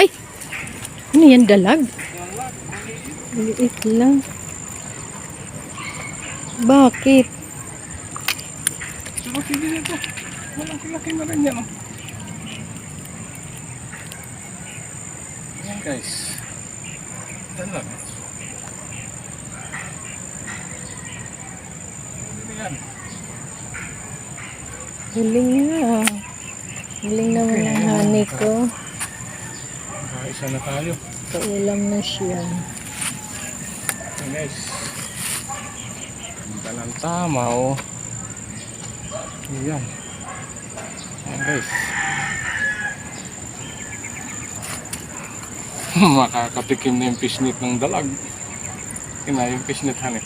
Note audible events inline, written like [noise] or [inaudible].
Ay! Ano yan, dalag? Liit lang. Bakit? Sarap hindi na ito. Walang kilaki na rin yan. Oh. Ayan guys. Dalag. Ano Galing nga. Huling naman ang honey ko. Nakaisa na tayo. Paulam na siya. Guys. Ganda ng tama oh. Ayan. Ayan guys. [laughs] Makakatikim na yung pisnit ng dalag. Yun na yung pisnit han eh.